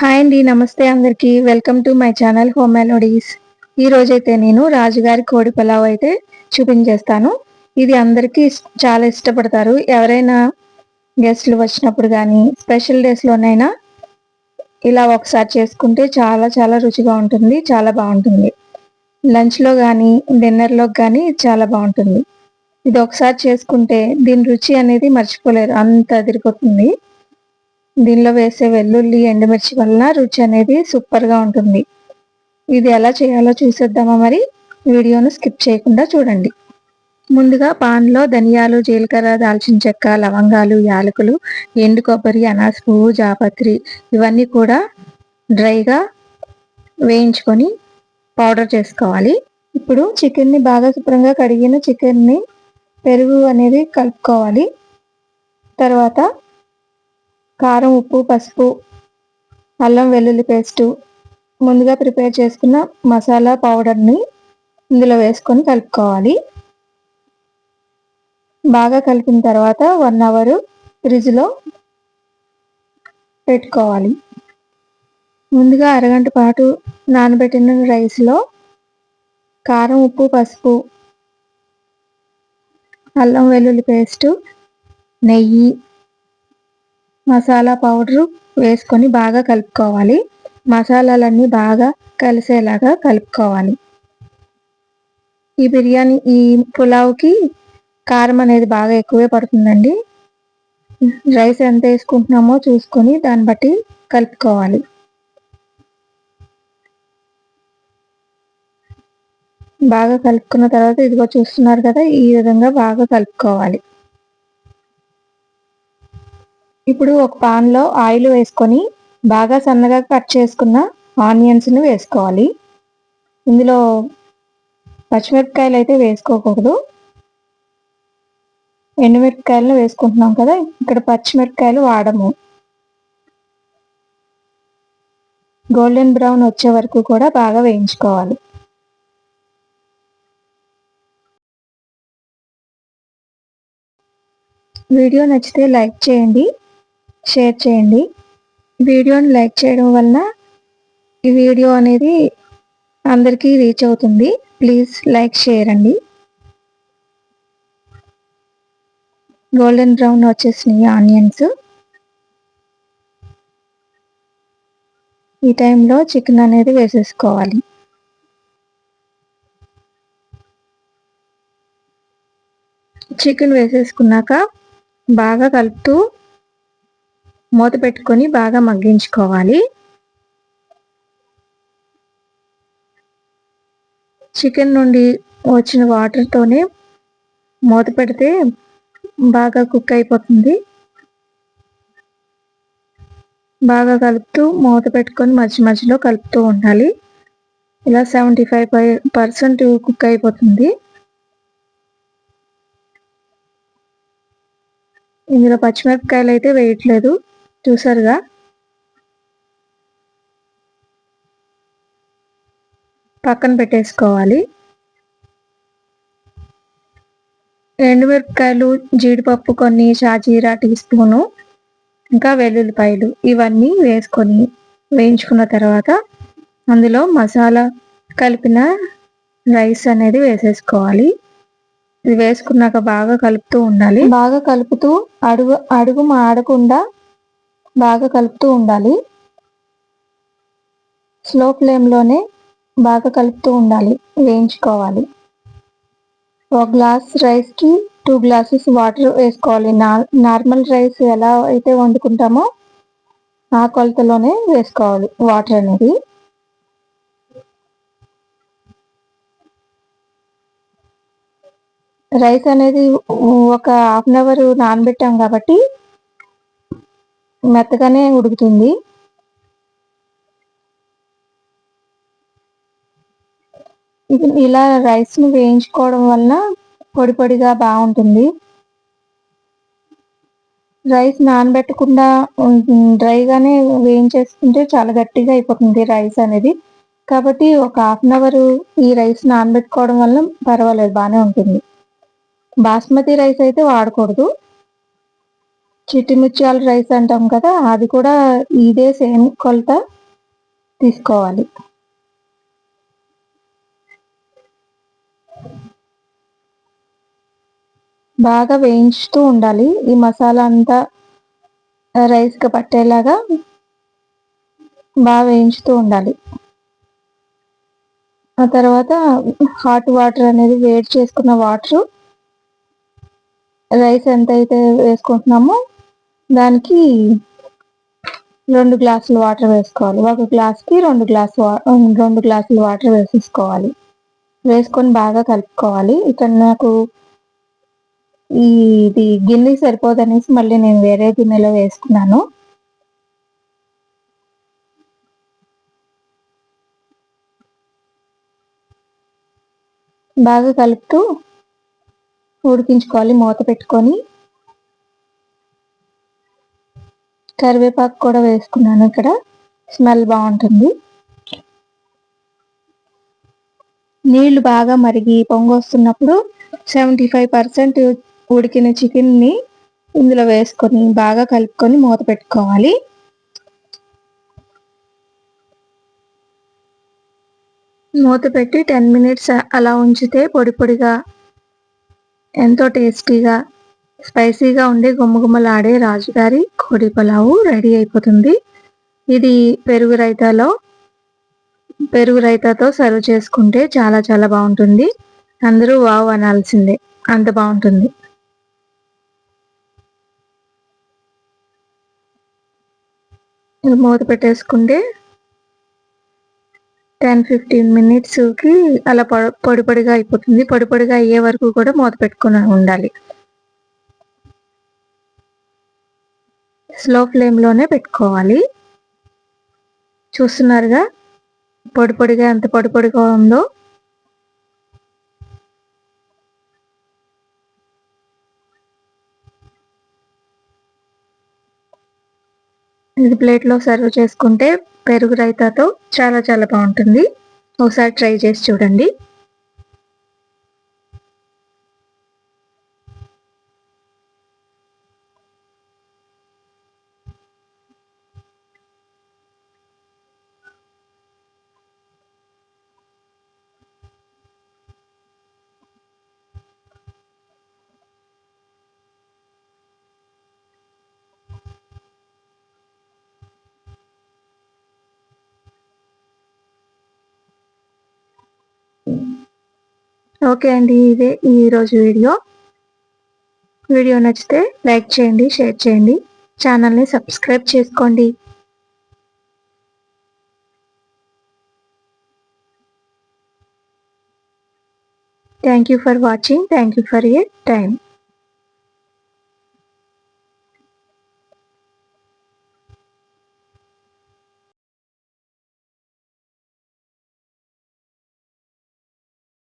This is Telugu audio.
హాయ్ అండి నమస్తే అందరికీ. Welcome to my channel Home Melodies ఈ రోజైతే నేను రాజుగారి కోడి పలావ్ అయితే చూపించేస్తాను. ఇది అందరికీ చాలా ఇష్టపడతారు. ఎవరైనా గెస్ట్లు వచ్చినప్పుడు కానీ స్పెషల్ డేస్లోనైనా ఇలా ఒకసారి చేసుకుంటే చాలా చాలా రుచిగా ఉంటుంది చాలా బాగుంటుంది. లంచ్లో కానీ డిన్నర్లో కానీ చాలా బాగుంటుంది. ఇది ఒకసారి చేసుకుంటే దీని రుచి అనేది మర్చిపోలేరు అంత అదిరిపోతుంది. దీనిలో వేసే వెల్లుల్లి ఎండుమిర్చి వల్ల రుచి అనేది సూపర్గా ఉంటుంది. ఇది ఎలా చేయాలో చూసేద్దామా మరి? వీడియోను స్కిప్ చేయకుండా చూడండి. ముందుగా పాన్లో ధనియాలు జీలకర్ర దాల్చిన చెక్క లవంగాలు యాలకులు ఎండు కొబ్బరి అనాస పువ్వు జాపత్రి ఇవన్నీ కూడా డ్రైగా వేయించుకొని పౌడర్ చేసుకోవాలి. ఇప్పుడు చికెన్ని బాగా శుభ్రంగా కడిగిన చికెన్ని పెరుగు అనేది కలుపుకోవాలి. తర్వాత కారం ఉప్పు పసుపు అల్లం వెల్లుల్లి పేస్టు ముందుగా ప్రిపేర్ చేసుకున్న మసాలా పౌడర్ని ఇందులో వేసుకొని కలుపుకోవాలి. బాగా కలిపిన తర్వాత వన్ అవర్ ఫ్రిడ్జ్లో పెట్టుకోవాలి. ముందుగా అరగంట పాటు నానబెట్టిన రైస్లో కారం ఉప్పు పసుపు అల్లం వెల్లుల్లి పేస్టు నెయ్యి మసాలా పౌడరు వేసుకొని బాగా కలుపుకోవాలి. మసాలాలన్నీ బాగా కలిసేలాగా కలుపుకోవాలి. ఈ బిర్యానీ ఈ పులావ్కి కారం అనేది బాగా ఎక్కువే పడుతుందండి. రైస్ ఎంత వేసుకుంటున్నామో చూసుకొని దాన్ని బట్టి కలుపుకోవాలి. బాగా కలుపుకున్న తర్వాత ఇదిగో చూస్తున్నారు కదా ఈ విధంగా బాగా కలుపుకోవాలి. ఇప్పుడు ఒక పాన్లో ఆయిల్ వేసుకొని బాగా సన్నగా కట్ చేసుకున్న ఆనియన్స్ని వేసుకోవాలి. ఇందులో పచ్చిమిరపకాయలు అయితే వేసుకోకూడదు. ఎండుమిరపకాయలను వేసుకుంటున్నాం కదా ఇక్కడ పచ్చిమిరపకాయలు వాడము. గోల్డెన్ బ్రౌన్ వచ్చే వరకు కూడా బాగా వేయించుకోవాలి. వీడియో నచ్చితే లైక్ చేయండి. షేర్ చేయండి. వీడియోని లైక్ చేయడం వలన ఈ వీడియో అనేది అందరికీ రీచ్ అవుతుంది. ప్లీజ్ లైక్ షేర్ అండి. గోల్డెన్ బ్రౌన్ వచ్చేసినాయి ఆనియన్స్. ఈ టైంలో చికెన్ అనేది వేసేసుకోవాలి. చికెన్ వేసేసుకున్నాక బాగా కలుపుతూ మూత పెట్టుకొని బాగా మగ్గించుకోవాలి. చికెన్ నుండి వచ్చిన వాటర్తోనే మూత పెడితే బాగా కుక్ అయిపోతుంది. బాగా కలుపుతూ మూత పెట్టుకొని మధ్య మధ్యలో కలుపుతూ ఉండాలి. ఇలా సెవెంటీ ఫైవ్ పర్సెంట్ కుక్ అయిపోతుంది. ఇందులో పచ్చిమిరపకాయలు అయితే వేయట్లేదు. చూసారుగా? పక్కన పెట్టేసుకోవాలి. ఎండుమిరపకాయలు జీడిపప్పు కొన్ని షాజీరా టీ స్పూను ఇంకా వెల్లుల్లిపాయలు ఇవన్నీ వేసుకొని వేయించుకున్న తర్వాత అందులో మసాలా కలిపిన రైస్ అనేది వేసేసుకోవాలి. ఇది వేసుకున్నాక బాగా కలుపుతూ ఉండాలి. బాగా కలుపుతూ అడుగు అడుగు మాడకుండా బాగా కలుపుతూ ఉండాలి. స్లో ఫ్లేమ్లోనే బాగా కలుపుతూ ఉండాలి. వేయించుకోవాలి. ఒక గ్లాస్ రైస్కి టూ గ్లాసెస్ వాటర్ వేసుకోవాలి. నార్మల్ రైస్ ఎలా అయితే వండుకుంటామో ఆ కొలతలోనే వేసుకోవాలి వాటర్ అనేది. రైస్ అనేది ఒక హాఫ్ అన్ అవర్ నానబెట్టాం కాబట్టి మెత్తగానే ఉడుకుతుంది. ఇలా రైస్ని వేయించుకోవడం వలన పొడి పొడిగా బాగుంటుంది. రైస్ నానబెట్టకుండా డ్రైగానే వేయించేసుకుంటే చాలా గట్టిగా అయిపోతుంది రైస్ అనేది. కాబట్టి ఒక హాఫ్ అన్ అవర్ ఈ రైస్ నానబెట్టుకోవడం వల్ల పర్వాలేదు బాగానే ఉంటుంది. బాస్మతి రైస్ అయితే వాడకూడదు. చిట్టి ముత్యాల రైస్ అంటాం కదా అది కూడా ఇదే సేమ్ కొలత తీసుకోవాలి. బాగా వేయించుతూ ఉండాలి. ఈ మసాలా అంతా రైస్కి పట్టేలాగా బాగా వేయించుతూ ఉండాలి. ఆ తర్వాత హాట్ వాటర్ అనేది వేడి చేసుకున్న వాటర్ రైస్ ఎంత అయితే వేసుకుంటున్నామో దానికి రెండు గ్లాసులు వాటర్ వేసుకోవాలి. ఒక గ్లాస్కి రెండు గ్లాసు రెండు గ్లాసులు వాటర్ వేసేసుకోవాలి. వేసుకొని బాగా కలుపుకోవాలి. ఇక్కడ నాకు ఇది గిన్నె సరిపోదనేసి మళ్ళీ నేను వేరే గిన్నెలో వేసుకున్నాను. బాగా కలుపుతూ ఉడికించుకోవాలి. మూత పెట్టుకొని కరివేపాకు కూడా వేసుకున్నాను ఇక్కడ. స్మెల్ బాగుంటుంది. నీళ్ళు బాగా మరిగి పొంగు వస్తున్నప్పుడు సెవెంటీ ఫైవ్ పర్సెంట్ ఉడికిన చికెన్ని ఇందులో వేసుకొని బాగా కలుపుకొని మూత పెట్టుకోవాలి. మూత పెట్టి టెన్ మినిట్స్ అలా ఉంచితే పొడి పొడిగా ఎంతో టేస్టీగా స్పైసీగా ఉండే గుమ్మగుమ్మలాడే రాజుగారి కోడి పలావు రెడీ అయిపోతుంది. ఇది పెరుగు రైతాలో పెరుగు రైతాతో సర్వ్ చేసుకుంటే చాలా చాలా బాగుంటుంది. అందరూ వావ్ అనాల్సిందే అంత బాగుంటుంది. మూత పెట్టేసుకుంటే టెన్ ఫిఫ్టీన్ మినిట్స్కి అలా పొడి పొడిగా అయిపోతుంది. పొడి పొడిగా అయ్యే వరకు కూడా మూత పెట్టుకుని ఉండాలి. స్లో ఫ్లేమ్లోనే పెట్టుకోవాలి. చూస్తున్నారుగా? పొడి పొడిగా ఎంత పొడి పొడిగా ఉందో. ఇది ప్లేట్లో సర్వ్ చేసుకుంటే పెరుగు రైతాతో చాలా చాలా బాగుంటుంది. ఒకసారి ట్రై చేసి చూడండి. ఓకే అండి ఇదే ఈరోజు వీడియో. వీడియో నచ్చితే లైక్ చేయండి షేర్ చేయండి. ఛానల్ని సబ్స్క్రైబ్ చేసుకోండి. Thank you for watching thank you for your time